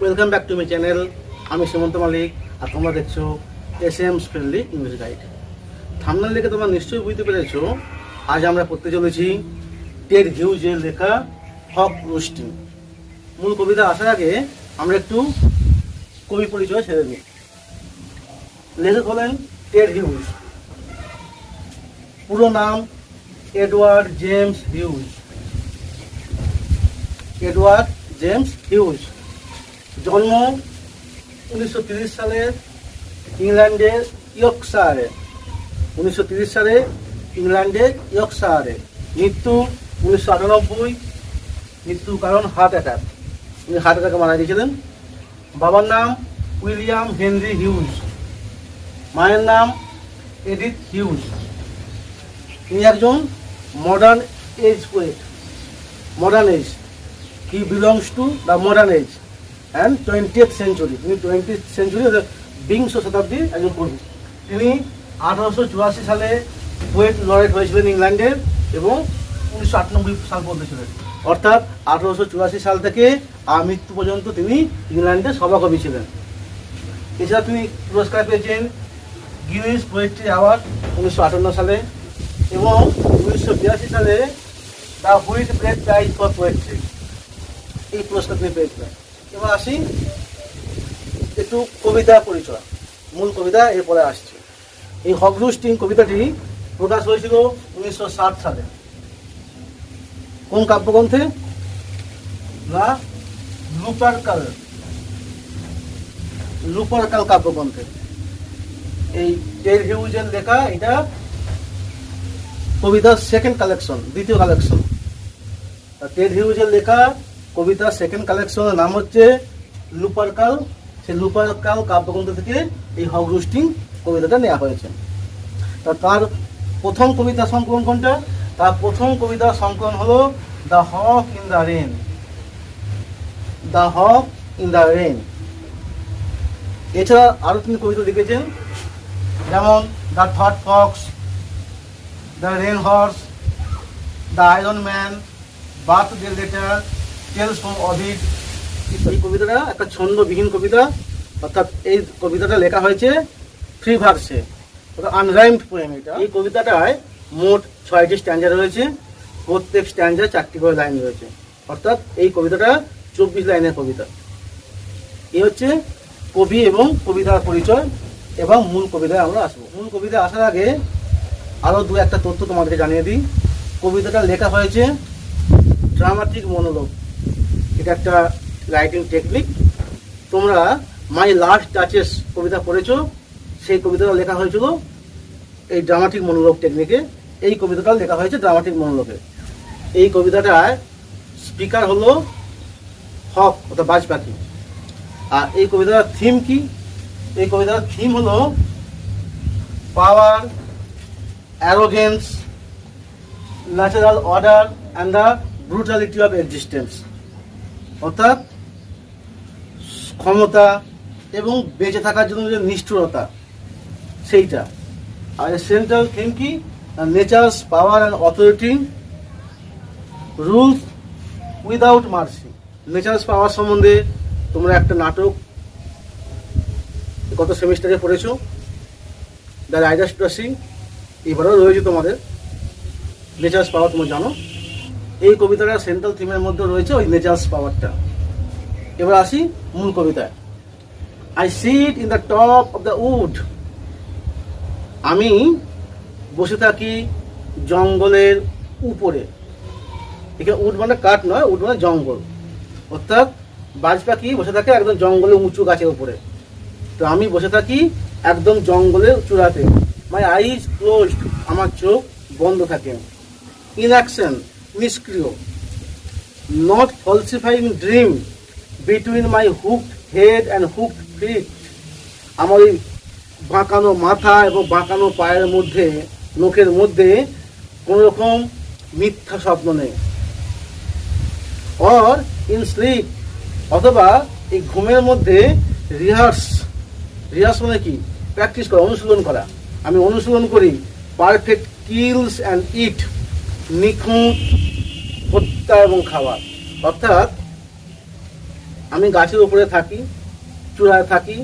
Welcome back to my channel আমি সুমন্ত মালিক আর তোমরা দেখছ S M friendly English guide thumbnail দেখে তোমরা নিশ্চয়ই বুঝতে পেরেছ, আজ আমরা পড়তে চলেছি টেড হিউজের লেখা হক রোস্টিং মূল কবিতা আসার আগে আমরা একটু কবি পরিচয় ছেড়ে দিই। লেখক হলেন টেড হিউজ পুরো নাম Edward James Hughes Edward James Hughes জন্ম উনিশশো সালের ইংল্যান্ডের ইয়র্কশায়ারে। উনিশশো সালে ইংল্যান্ডের ইয়র্কশায়ারে। মৃত্যু উনিশশো আটানব্বই। মৃত্যুর কারণ হার্ট অ্যাটাক। উনি হার্ট অ্যাটাকে মারা গিয়েছিলেন। বাবার নাম উইলিয়াম হেনরি হিউজ। মায়ের নাম এডিথ হিউজ। তিনি একজন modern age poet modern age he belongs to the modern age and twentieth century তিনি টোয়েন্টি সেঞ্চুরি বিংশ শতাব্দীর একজন কবি তিনি আঠারোশো চুরাশি সালে পোয়েট লরেট হয়েছিলেন ইংল্যান্ডের এবং উনিশশো আটানব্বই সাল পর্যন্ত ছিলেন। অর্থাৎ আঠারোশো চুরাশি সাল থেকে আর মৃত্যু পর্যন্ত তিনি ইংল্যান্ডের সভাকবি ছিলেন। এছাড়া তিনি পুরস্কার পেয়েছেন গিনিস পোয়েট্রি অ্যাওয়ার্ড উনিশশো আটান্ন সালে এবং উনিশশো বিরাশি সালে the Whitbread prize for poetry. এই পুরস্কার তিনি পেয়েছিলেন। এবার আসি একটু কবিতা পরিচয়, মূল কবিতা এরপরে আসছে। এই হকরুস্টিং কবিতাটি প্রকাশ হয়েছিল উনিশশো ষাট সালে। কোন কাব্যগ্রন্থে? না লুপারকাল লুপারকাল কাব্যগ্রন্থে। এই টের হিউজের লেখা, এটা কবিতার সেকেন্ড কালেকশন দ্বিতীয় কালেকশন টেড হিউজের লেখা কবিতার সেকেন্ড কালেকশনের নাম হচ্ছে লুপারকাল সেই লুপারকাল কাব্যগ্রন্থ থেকে এই হক রুস্টিং কবিতাটা নেওয়া হয়েছে। তা তার প্রথম কবিতা সংকলন কোনটা? তার প্রথম কবিতা সংকলন হলো the hawk in the rain the hawk in the rain এছাড়া আরও তিনি কবিতা লিখেছেন। যেমন, the thought fox the rain horse the iron man birthday letter এই কবিতাটা একটা ছন্দবিহীন কবিতা, অর্থাৎ এই কবিতাটা লেখা হয়েছে ফ্রি ভার্সে অর্থাৎ আনরাইমড পোয়েম এটা। এই কবিতাটায় মোট ছয়টি স্ট্যান্ডার রয়েছে, প্রত্যেক স্ট্যান্ডারে চারটি করে লাইন রয়েছে, অর্থাৎ এই কবিতাটা চব্বিশ লাইনের কবিতা। এই হচ্ছে কবি এবং কবিতার পরিচয়, এবং মূল কবিতায় আমরা আসব। মূল কবিতা আসার আগে আরও দু একটা তথ্য তোমাদেরকে জানিয়ে দিই। কবিতাটা লেখা হয়েছে ড্রামাটিক মনোলগ এটা একটা রাইটিং টেকনিক তোমরা মাই লাস্ট টাচেস কবিতা পড়েছো, সেই কবিতাটা লেখা হয়েছিল এই ড্রামাটিক মনোলগ টেকনিকে এই কবিতাটা লেখা হয়েছে ড্রামাটিক মনোলগে এই কবিতাটায় স্পিকার হলো হক, অর্থাৎ বাজ পাখি আর এই কবিতার থিম কি? এই কবিতার থিম হলো power arrogance natural order and the brutality of existence অর্থাৎ ক্ষমতা এবং বেঁচে থাকার জন্য যে নিষ্ঠুরতা, সেইটা। আর সেন্ট্রাল থিম কি? Nature's power and authority rules without mercy nature's power সম্বন্ধে তোমরা একটা নাটক গত সেমিস্টারে পড়েছো। দ্য রাইডার্স ক্রসিং এবারেও রয়েছে তোমাদের। নেচার্স পাওয়ার তোমরা জানো। এই কবিতাটা সেন্ট্রাল থিমের মধ্যে রয়েছে, ওই নেচার্স পাওয়ারটা এবার আসি মূল কবিতায়। I sit in the top of the wood আমি বসে থাকি জঙ্গলের উপরে। এখানে উড মানে কাঠ নয় উড মানে জঙ্গল। অর্থাৎ বাজ পাখি বসে থাকে একদম জঙ্গলের উঁচু গাছের উপরে। তো আমি বসে থাকি একদম জঙ্গলের চূড়াতে মাই আইজ ক্লোজড আমার চোখ বন্ধ থাকে। ইনঅ্যাকশন নিষ্ক্রিয়। Not falsifying dream between my hook head and hook feet আমার ওই বাঁকানো মাথা এবং বাঁকানো পায়ের মধ্যে, নখের মধ্যে কোনো রকম মিথ্যা স্বপ্ন নেই। অর ইন স্লিপ অথবা এই ঘুমের মধ্যে রিহার্স রিহার্স মানে কি? প্র্যাকটিস করা, অনুশীলন করা। আমি অনুশীলন করি পারফেক্ট কিলস অ্যান্ড ইট নিখুঁত হত্যা এবং খাওয়া অর্থাৎ, আমি গাছের উপরে থাকি, চূড়ায় থাকি,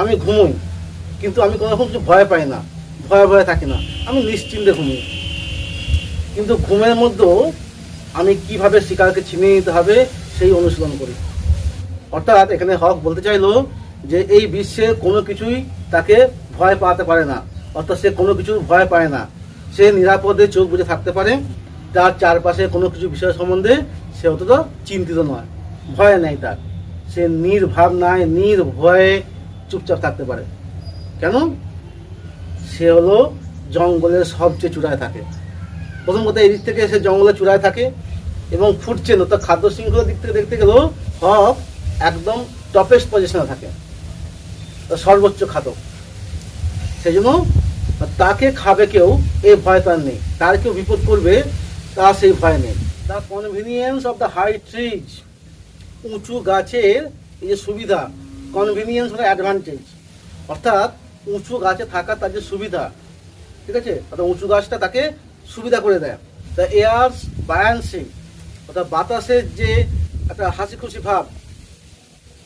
আমি ঘুমোই, কিন্তু আমি কোনো রকম কিছু ভয় পাই না, ভয়ে ভয়ে থাকি না, আমি নিশ্চিন্তে ঘুমোই। কিন্তু ঘুমের মধ্যেও আমি কীভাবে শিকারকে ছিনিয়ে নিতে হবে, সেই অনুশীলন করি। অর্থাৎ, এখানে হক বলতে চাইলো যে এই বিশ্বে কোনো কিছুই তাকে ভয় পাওয়াতে পারে না। অর্থাৎ, সে কোনো কিছু ভয় পায় না। সে নিরাপদে চোখ বুঝে থাকতে পারে তার চারপাশে কোনো কিছু বিষয় সম্বন্ধে সে অতটা চিন্তিত নয়। ভয় নেই তার। সে নির্ভাব নির্ভাবনায় নির্ভয়ে চুপচাপ থাকতে পারে। কেন? সে হলো জঙ্গলের সবচেয়ে চূড়ায় থাকে। প্রথম কথা, এদিক থেকে সে জঙ্গলে চূড়ায় থাকে এবং ফুটছে না। তার খাদ্য শৃঙ্খলার দিক থেকে দেখতে গেলেও হক একদম টপেস্ট পজিশনে থাকে। সর্বোচ্চ খাদক। সেই জন্য তাকে খাবে কেউ, এ ভয় তার নেই। তার কেউ বিপদ করবে তার সেই ভয় নেই the convenience of the high trees উঁচু গাছের এই যে সুবিধা কনভিনিয়েন্স মানে অ্যাডভান্টেজ অর্থাৎ উঁচু গাছে থাকার তার যে সুবিধা, ঠিক আছে? অর্থাৎ উঁচু গাছটা তাকে সুবিধা করে দেয়। দ্য এয়ার্স বায়ান্সি অর্থাৎ বাতাসের যে একটা হাসি খুশি ভাব,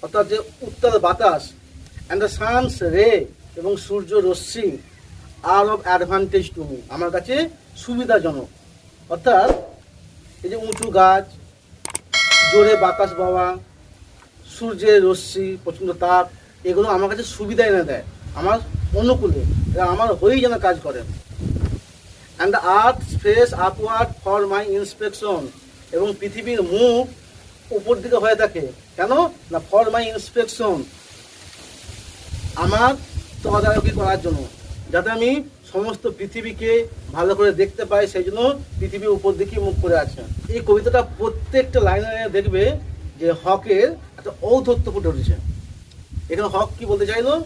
অর্থাৎ যে উত্তর বাতাস অ্যান্ড দ্য সানস রে এবং সূর্য রশ্মি আর অফ অ্যাডভান্টেজ টু আমার কাছে সুবিধাজনক। অর্থাৎ এই যে উঁচু গাছ, জোরে বাতাস বাওয়া সূর্যের রশ্মি, প্রচণ্ড তাপ, এগুলো আমার কাছে সুবিধা এনে দেয়। আমার অনুকূলে আমার হয়েই যেন কাজ করে। And the earth face upward for my inspection এবং পৃথিবীর মুখ উপর দিকে হয়ে থাকে। কেন? না ফর মাই ইন্সপেকশন আমার তদারকি করার জন্য। যাতে আমি সমস্ত পৃথিবীকে ভালো করে দেখতে পাই, সেই জন্য পৃথিবী উপর দিকে মুখ করে আছে। এই কবিতাটা প্রত্যেকটা লাইনে দেখবে যে হকের একটা ঔদ্ধত্য ফুটে উঠেছে। এখানে হক কি বলতে চাইলো?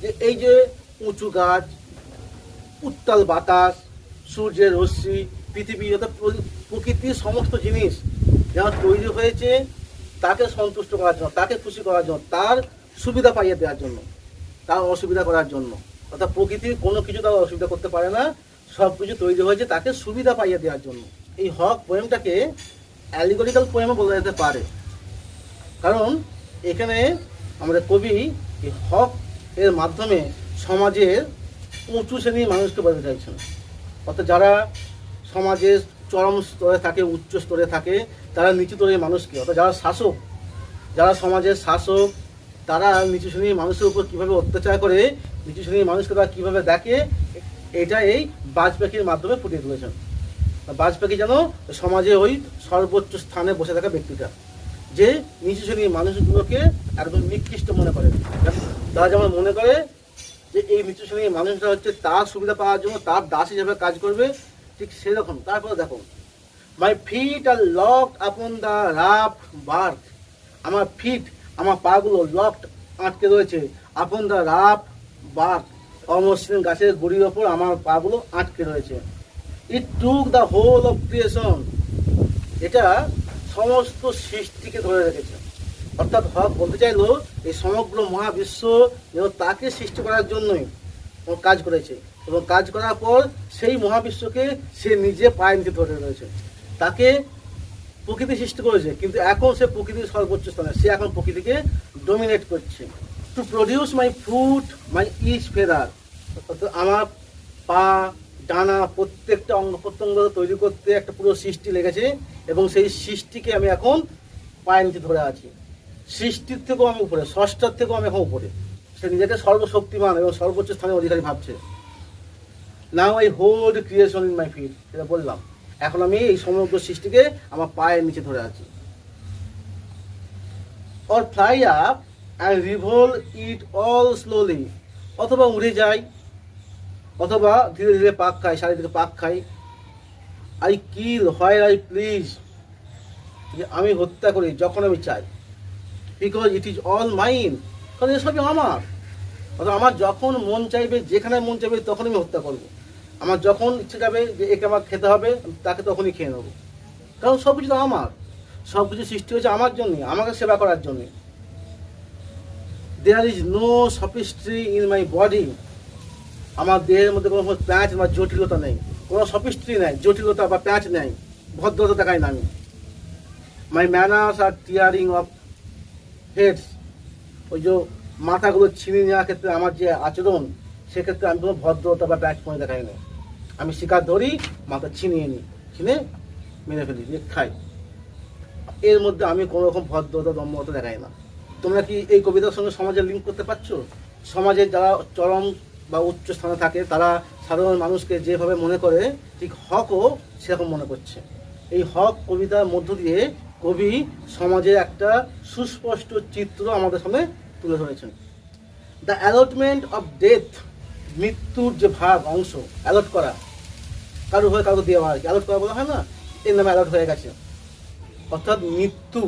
যে এই যে উঁচু গাছ, উত্তাল বাতাস, সূর্যের রশ্মি, পৃথিবী অর্থাৎ প্র- প্রকৃতির সমস্ত জিনিস যেন তৈরি হয়েছে, তাকে সন্তুষ্ট করার জন্য, তাকে খুশি করার জন্য, তার সুবিধা পাইয়ে দেওয়ার জন্য, তার অসুবিধা করার জন্য। অর্থাৎ প্রকৃতির কোনো কিছু তার অসুবিধা করতে পারে না সব কিছু তৈরি হয়েছে তাকে সুবিধা পাইয়ে দেওয়ার জন্য। এই হক পোয়েমটাকে অ্যালিগরিক্যাল পোয়েমও বলা যেতে পারে। কারণ এখানে আমাদের কবি এই হক এর মাধ্যমে সমাজের উঁচু শ্রেণির মানুষকে বোঝাতে চাইছেন। অর্থাৎ যারা সমাজের চরম স্তরে থাকে, উচ্চ স্তরে থাকে, তারা নিচু স্তরের মানুষকে, অর্থাৎ যারা শাসক, যারা সমাজের শাসক, তারা নিচু শ্রেণির মানুষের উপর কীভাবে অত্যাচার করে নিচু শ্রেণির মানুষকে তারা কীভাবে দেখে, এটা এই বাজ পাখির মাধ্যমে ফুটিয়ে তুলেছেন। বাজ পাখি যেন সমাজে ওই সর্বোচ্চ স্থানে বসে থাকা ব্যক্তিটা, যে নিচু শ্রেণির মানুষগুলোকে একদম নিকৃষ্ট মনে করে। তারা যেমন মনে করে যে এই নিচু শ্রেণির মানুষরা হচ্ছে তার সুবিধা পাওয়ার জন্য তার দাস হিসেবে কাজ করবে, ঠিক সেরকম। তারপরে দেখো my feet are lock upon the rough bark আমার ফিট আমার পাগুলো লকড আটকে রয়েছে আপন দ্য রাফ বার্ক অমসৃণ গাছের গুড়ির ওপর আমার পাগুলো আটকে রয়েছে। It took the whole of creation এটা সমস্ত সৃষ্টিকে ধরে রেখেছে। অর্থাৎ হক বলতে চাইলো, এই সমগ্র মহাবিশ্ব এবং তাকে সৃষ্টি করার জন্যই কাজ করেছে এবং কাজ করার পর সেই মহাবিশ্বকে সে নিজে পায়ে নিতে ধরে রয়েছে। তাকে প্রকৃতি সৃষ্টি করেছে, কিন্তু এখন সে প্রকৃতির সর্বোচ্চ স্থানে, সে এখন প্রকৃতিকে ডোমিনেট করছে। To produce my foot my each feather আমার পা, ডানা, প্রত্যেকটা অঙ্গ প্রত্যঙ্গ তৈরি করতে একটা পুরো সৃষ্টি লেগেছে এবং সেই সৃষ্টিকে আমি এখন পায়ের নিচে ধরে আছি। সৃষ্টির থেকেও আমি উপরে, ষষ্ঠার থেকেও আমি এখন উপরে। সে নিজেকে সর্বশক্তিমান এবং সর্বোচ্চ স্থানে অধিকারী ভাবছে। Now I hold creation in my feet সেটা বললাম। এখন আমি এই সমগ্র সৃষ্টিকে আমার পায়ের নিচে ধরে আছি। Or fly up and revolve it all slowly অথবা উড়ে যাই অথবা ধীরে ধীরে পাক খাই চারিদিকে পাক খাই আই কিল হয় আই প্লিজ আমি হত্যা করি যখন আমি চাই। Because it is all mine কারণ এসবই আমার। অর্থাৎ আমার যখন মন চাইবে, যেখানে মন চাইবে তখন আমি হত্যা করব। আমার যখন ইচ্ছে যাবে যে একে আমার খেতে হবে তাকে তখনই খেয়ে নেব। কারণ সব কিছু তো আমার। সব কিছু সৃষ্টি হয়েছে আমার জন্যে, আমাকে সেবা করার জন্যে। There is no sophistry in my body আমার দেহের মধ্যে কোনো প্যাঁচ বা জটিলতা নেই। কোনো সফিস্ট্রি নেই, জটিলতা বা প্যাঁচ নেই। ভদ্রতা দেখাই না আমি। মাই ম্যানার্স আর টিয়ারিং অফ হেডস ওই যে মাথাগুলো ছিনিয়ে নেওয়ার ক্ষেত্রে আমার যে আচরণ, সেক্ষেত্রে আমি কোনো ভদ্রতা বা প্যাঁচ পয়েন্ট দেখাই না। আমি শিকার ধরি, মাথা ছিনিয়ে নিই, ছিনে মেরে ফেলি খাই। এর মধ্যে আমি কোনো রকম ভদ্রতা দম্ভতা দেখাই না। তোমরা কি এই কবিতার সঙ্গে সমাজের লিঙ্ক করতে পারছ? সমাজের যারা চরম বা উচ্চ স্থানে থাকে, তারা সাধারণ মানুষকে যেভাবে মনে করে, ঠিক হকও সেরকম মনে করছে। এই হক কবিতার মধ্য দিয়ে কবি সমাজের একটা সুস্পষ্ট চিত্র আমাদের সামনে তুলে ধরেছেন। দ্য অ্যালটমেন্ট অফ ডেথ মৃত্যুর যে ভাগ অংশ অ্যালট করা। কারও হয়ে কারও দেওয়া কি? অ্যালট করা বলা হয় না? এর নামে অ্যালট হয়ে গেছে। অর্থাৎ মৃত্যু।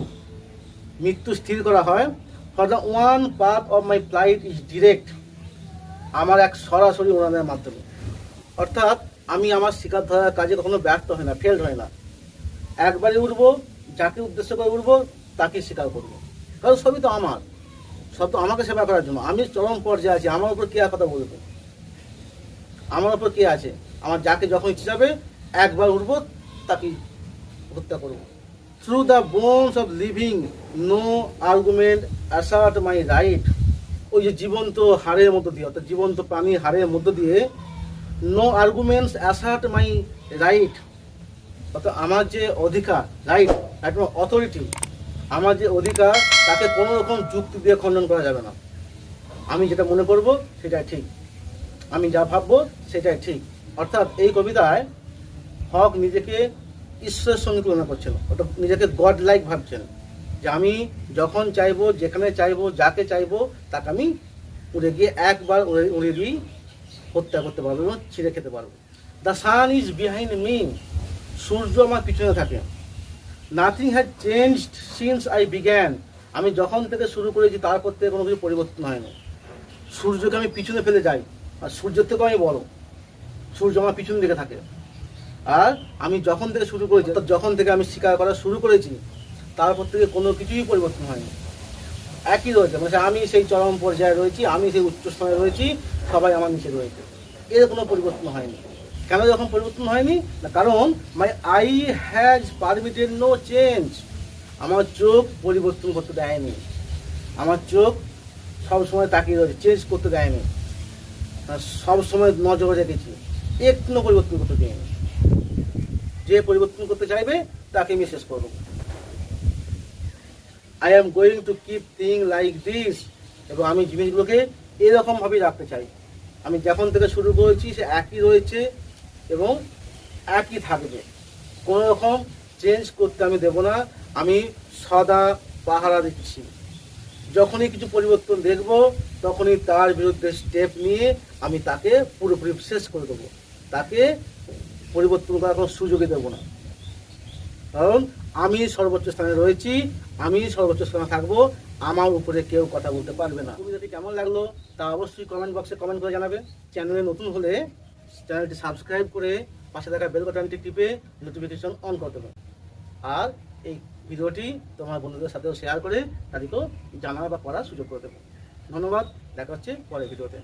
মৃত্যু স্থির করা হয় for the one path of my flight is direct আমার এক সরাসরি উড়ানের মাধ্যমে। অর্থাৎ আমি আমার শিকার ধরার কাজে কখনো ব্যর্থ হয় না ফেল্ড হয় না। একবারই উঠবো, যাকে উদ্দেশ্য করে উঠবো তাকে স্বীকার করব। কারণ সবই তো আমার। সব তো আমাকে সেবা করার জন্য। আমি চরম পর্যায়ে আছি, আমার উপর কে কথা বলব? আমার উপর কে আছে? আমার যাকে যখন ইচ্ছে যাবে, একবার উঠবো তাকে হত্যা করব। Through the bones of living no argument assert my right ওই যে জীবন্ত হাড়ের মধ্য দিয়ে, অর্থাৎ জীবন্ত প্রাণীর হাড়ের মধ্য দিয়ে no arguments assert my right অর্থাৎ আমার যে অধিকার রাইট একদম অথরিটি আমার যে অধিকার, তাকে কোনো রকম যুক্তি দিয়ে খণ্ডন করা যাবে না। আমি যেটা মনে করব, সেটাই ঠিক। আমি যা ভাববো, সেটাই ঠিক। অর্থাৎ এই কবিতায় হক নিজেকে ঈশ্বরের সঙ্গে তুলনা করছেন ওটা নিজেকে গড লাইক ভাবছেন যে আমি যখন চাইব, যেখানে চাইব, যাকে চাইব, তাকে আমি উড়ে গিয়ে একবার উড়ে উড়ে দিয়েই হত্যা করতে পারব এবং ছিঁড়ে খেতে পারব। The sun is behind me সূর্য আমার পিছনে থাকে। Nothing has changed since I began আমি যখন থেকে শুরু করেছি, তারপর থেকে কোনো কিছু পরিবর্তন হয়নি। সূর্যকে আমি পিছনে ফেলে যাই, আর সূর্যের থেকেও আমি বড়। সূর্য আমার পিছন দিকে থাকে। আর আমি যখন থেকে শুরু করেছি, অর্থাৎ যখন থেকে আমি শিকার করা শুরু করেছি, তারপর থেকে কোনো কিছুই পরিবর্তন হয়নি। একই রয়েছে মানে আমি সেই চরম পর্যায়ে রয়েছি, আমি সেই উচ্চ স্থানে রয়েছি, সবাই আমার নিচে রয়েছে। এর কোনো পরিবর্তন হয়নি। কেন যখন পরিবর্তন হয়নি? না, কারণ my eye has permitted no change আমার চোখ পরিবর্তন করতে দেয়নি। আমার চোখ সব সময় তাকিয়ে রয়েছে চেঞ্জ করতে দেয়নি। সব সময় নজরে রেখেছি। একটু পরিবর্তন করতে দেয়নি। যে পরিবর্তন করতে চাইবে, তাকে শেষ করব। I am going to keep thing like this এবং আমি জিনিসগুলোকে এরকমভাবেই রাখতে চাই। আমি যখন থেকে শুরু করেছি, সে একই রয়েছে এবং একই থাকবে। কোনো রকম চেঞ্জ করতে আমি দেব না, আমি সদা পাহারা দিচ্ছি। যখনই কিছু পরিবর্তন দেখব, তখনই তার বিরুদ্ধে স্টেপ নিয়ে আমি তাকে পুরোপুরি শেষ করে দেবো। তাকে পরিবর্তন করার কোনো সুযোগই দেবো না। কারণ আমি সর্বোচ্চ স্থানে রয়েছি, আমি সর্বোচ্চ স্থানে থাকব, আমার উপরে কেউ কথা বলতে পারবে না। কবিতাটি কেমন লাগল, তা অবশ্যই কমেন্ট বক্সে কমেন্ট করে জানাবে। চ্যানেলে নতুন হলে চ্যানেলটি সাবস্ক্রাইব করে পাশে থাকা বেল বাটনটি টিপে নোটিফিকেশন অন করে দেবেন আর এই ভিডিওটি তোমার বন্ধুদের সাথেও শেয়ার করে তাদেরকেও জানা বা পড়ার সুযোগ করে দেবো। ধন্যবাদ, দেখা হচ্ছে পরের ভিডিওতে।